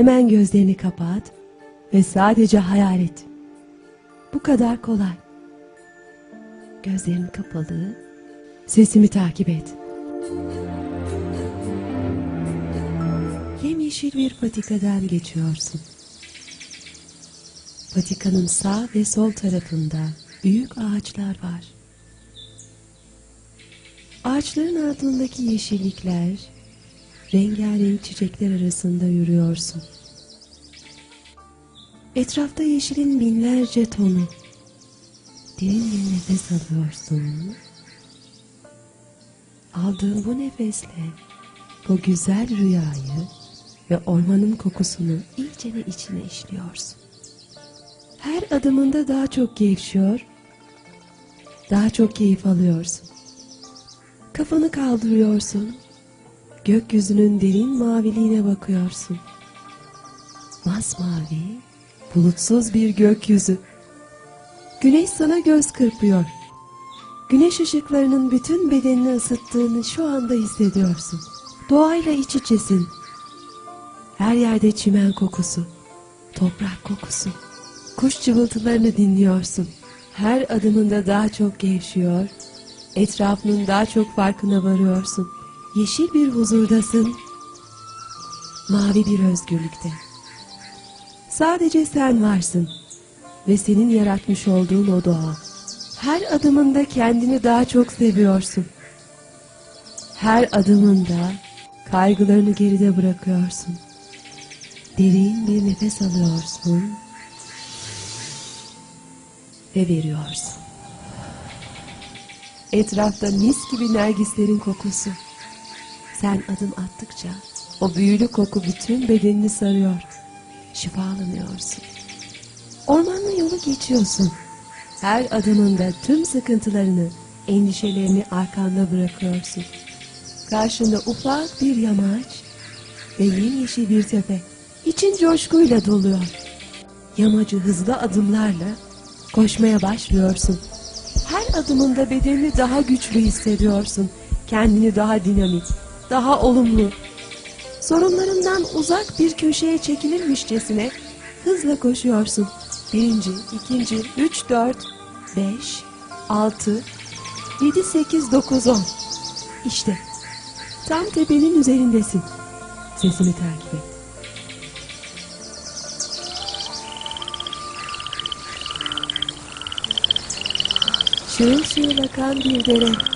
Hemen gözlerini kapat ve sadece hayal et. Bu kadar kolay. Gözlerin kapalı, sesimi takip et. Yemyeşil bir patikadan geçiyorsun. Patikanın sağ ve sol tarafında büyük ağaçlar var. Ağaçların altındaki yeşillikler, rengarenk çiçekler arasında yürüyorsun. Etrafta yeşilin binlerce tonu. Derin bir nefes alıyorsun. Aldığın bu nefesle bu güzel rüyayı ve ormanın kokusunu iyicene içine işliyorsun. Her adımında daha çok gevşiyor, daha çok keyif alıyorsun. Kafanı kaldırıyorsun, gökyüzünün derin maviliğine bakıyorsun. Masmavi, bulutsuz bir gökyüzü. Güneş sana göz kırpıyor. Güneş ışıklarının bütün bedenini ısıttığını şu anda hissediyorsun. Doğayla iç içesin. Her yerde çimen kokusu, toprak kokusu. Kuş cıvıltılarını dinliyorsun. Her adımında daha çok gevşiyor, etrafının daha çok farkına varıyorsun. Yeşil bir huzurdasın, mavi bir özgürlükte. Sadece sen varsın ve senin yaratmış olduğun o doğa. Her adımında kendini daha çok seviyorsun. Her adımında kaygılarını geride bırakıyorsun. Derin bir nefes alıyorsun ve veriyorsun. Etrafta mis gibi nergislerin kokusu. Sen adım attıkça o büyülü koku bütün bedenini sarıyor. Şifalanıyorsun. Ormanlı yolu geçiyorsun. Her adımında tüm sıkıntılarını, endişelerini arkanda bırakıyorsun. Karşında ufak bir yamaç ve yemyeşil bir tepe. İçin coşkuyla doluyor. Yamacı hızlı adımlarla koşmaya başlıyorsun. Her adımında bedenini daha güçlü hissediyorsun. Kendini daha dinamik, daha olumlu. Sorunlarından uzak bir köşeye çekilirmişçesine hızla koşuyorsun. Birinci, ikinci, üç, dört, beş, altı, yedi, sekiz, dokuz, on. İşte tam tepenin üzerindesin. Sesimi takip et. Şığıl şığıl akan bir dere.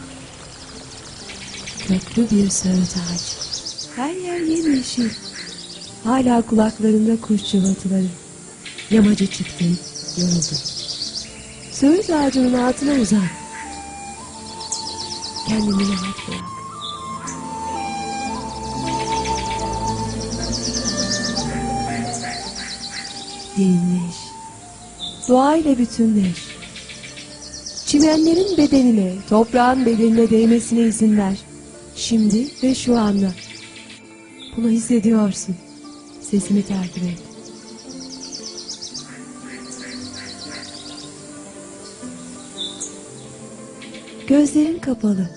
Köklü bir söğüt ağacı. Her yer yemyeşil. Hala kulaklarında kuş cıvıltıları. Yamacı çıktın, yoruldun. Söğüt ağacının altına uzan. Kendini rahat bırak. Derinleş. Doğayla bütünleş. Çimenlerin bedenine, toprağın bedenine değmesine izin ver. Şimdi ve şu anda. Bunu hissediyorsun. Sesimi takip et. Gözlerin kapalı.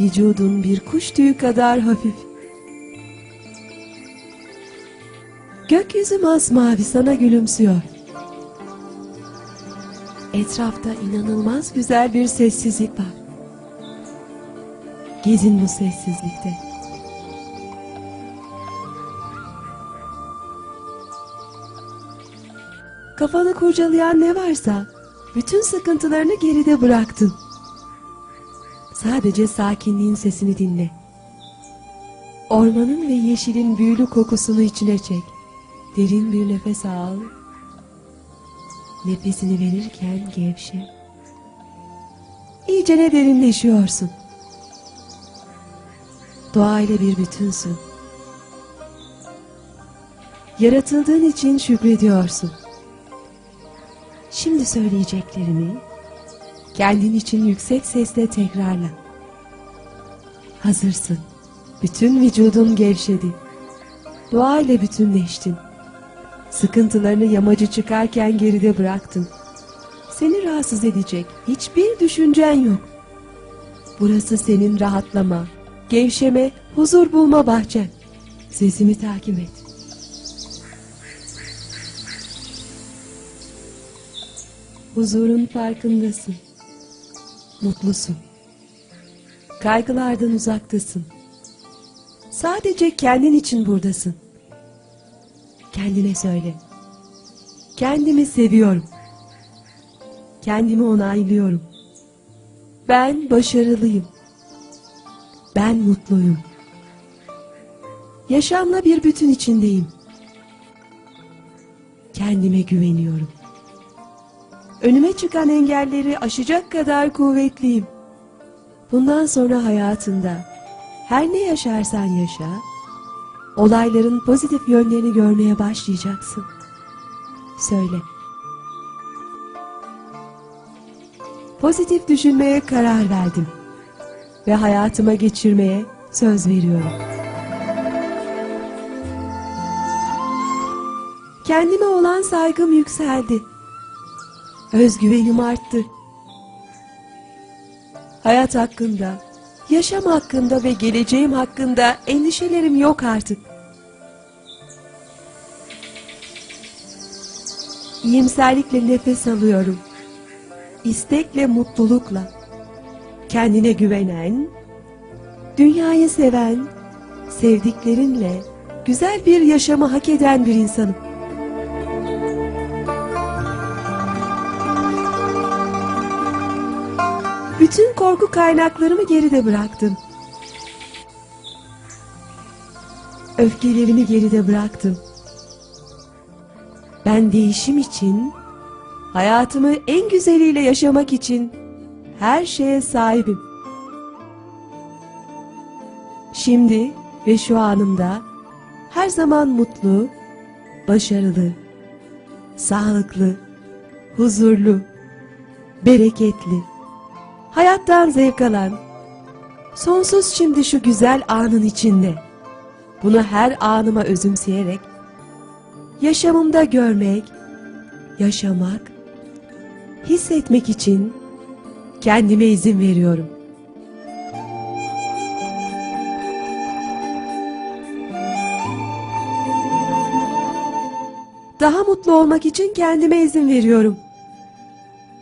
Vücudun bir kuş tüyü kadar hafif. Gökyüzü masmavi sana gülümsüyor. Etrafta inanılmaz güzel bir sessizlik var. Gezin bu sessizlikte. Kafanı kurcalayan ne varsa bütün sıkıntılarını geride bıraktın. Sadece sakinliğin sesini dinle. Ormanın ve yeşilin büyülü kokusunu içine çek. Derin bir nefes al. Nefesini verirken gevşe. İyicene derinleşiyorsun. Doğayla bir bütünsün. Yaratıldığın için şükrediyorsun. Şimdi söyleyeceklerimi kendin için yüksek sesle tekrarla. Hazırsın. Bütün vücudun gevşedi. Doğayla bütünleştin. Sıkıntılarını yamacı çıkarken geride bıraktın. Seni rahatsız edecek hiçbir düşüncen yok. Burası senin rahatlama, gevşeme, huzur bulma bahçen. Sesimi takip et. Huzurun farkındasın. Mutlusun. Kaygılardan uzaktasın. Sadece kendin için buradasın. Kendine söyle. Kendimi seviyorum. Kendimi onaylıyorum. Ben başarılıyım. Ben mutluyum. Yaşamla bir bütün içindeyim. Kendime güveniyorum. Önüme çıkan engelleri aşacak kadar kuvvetliyim. Bundan sonra hayatında her ne yaşarsan yaşa, olayların pozitif yönlerini görmeye başlayacaksın. Söyle. Pozitif düşünmeye karar verdim ve hayatıma geçirmeye söz veriyorum. Kendime olan saygım yükseldi. Özgüvenim arttı. Hayat hakkında, yaşam hakkında ve geleceğim hakkında endişelerim yok artık. İyimserlikle nefes alıyorum. İstekle, mutlulukla. Kendine güvenen, dünyayı seven, sevdiklerinle güzel bir yaşamı hak eden bir insanım. Bütün korku kaynaklarımı geride bıraktım. Öfkelerimi geride bıraktım. Ben değişim için, hayatımı en güzeliyle yaşamak için her şeye sahibim. Şimdi ve şu anımda her zaman mutlu, başarılı, sağlıklı, huzurlu, bereketli, hayattan zevk alan, sonsuz şimdi şu güzel anın içinde. Bunu her anıma özümseyerek, yaşamımda görmek, yaşamak, hissetmek için kendime izin veriyorum. Daha mutlu olmak için kendime izin veriyorum.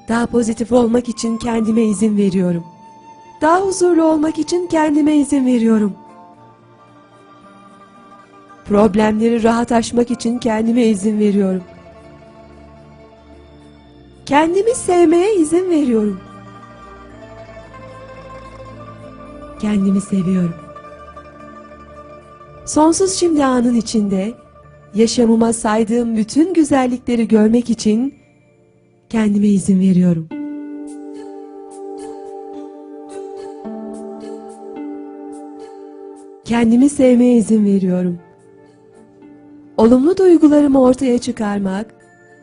Daha pozitif olmak için kendime izin veriyorum. Daha huzurlu olmak için kendime izin veriyorum. Problemleri rahat aşmak için kendime izin veriyorum. Kendimi sevmeye izin veriyorum. Kendimi seviyorum. Sonsuz şimdi anın içinde yaşamıma saydığım bütün güzellikleri görmek için kendime izin veriyorum. Kendimi sevmeye izin veriyorum. Olumlu duygularımı ortaya çıkarmak,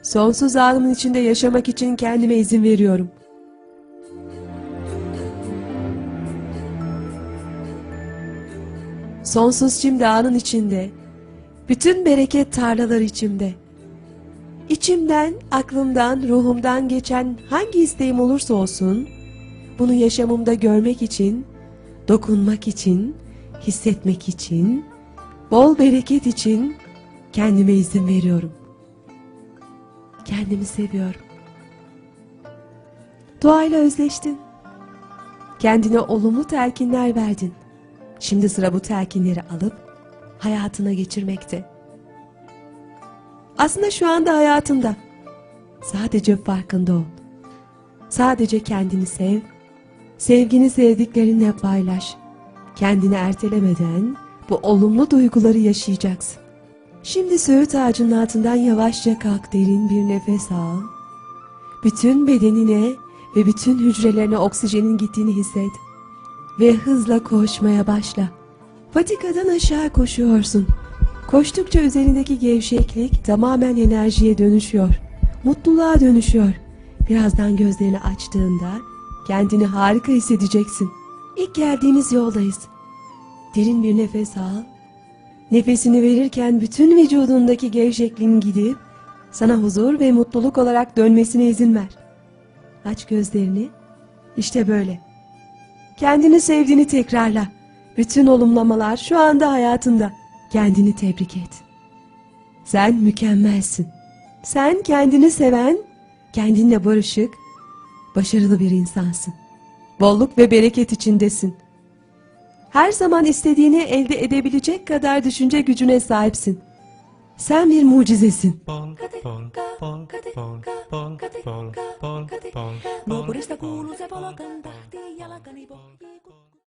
sonsuz anımın içinde yaşamak için kendime izin veriyorum. Sonsuz şimdi anın içinde, bütün bereket tarlalar içimde. İçimden, aklımdan, ruhumdan geçen hangi isteğim olursa olsun, bunu yaşamımda görmek için, dokunmak için, hissetmek için, bol bereket için kendime izin veriyorum. Kendimi seviyorum. Doğayla özleştin. Kendine olumlu telkinler verdin. Şimdi sıra bu telkinleri alıp hayatına geçirmekte. Aslında şu anda hayatında. Sadece farkında ol. Sadece kendini sev. Sevgini sevdiklerinle paylaş. Kendini ertelemeden bu olumlu duyguları yaşayacaksın. Şimdi söğüt ağacının altından yavaşça kalk derin bir nefes al. Bütün bedenine ve bütün hücrelerine oksijenin gittiğini hisset. Ve hızla koşmaya başla. Patikadan aşağı koşuyorsun. Koştukça üzerindeki gevşeklik tamamen enerjiye dönüşüyor. Mutluluğa dönüşüyor. Birazdan gözlerini açtığında kendini harika hissedeceksin. İlk geldiğimiz yoldayız. Derin bir nefes al. Nefesini verirken bütün vücudundaki gevşekliğin gidip sana huzur ve mutluluk olarak dönmesine izin ver. Aç gözlerini. İşte böyle. Kendini sevdiğini tekrarla. Bütün olumlamalar şu anda hayatında. Kendini tebrik et. Sen mükemmelsin. Sen kendini seven, Kendinle barışık, başarılı bir insansın. Bolluk ve bereket içindesin. Her zaman istediğini elde edebilecek kadar düşünce gücüne sahipsin. Sen bir mucizesin. Naapurista kuuluu se polkan tahti, jalkani pohjii.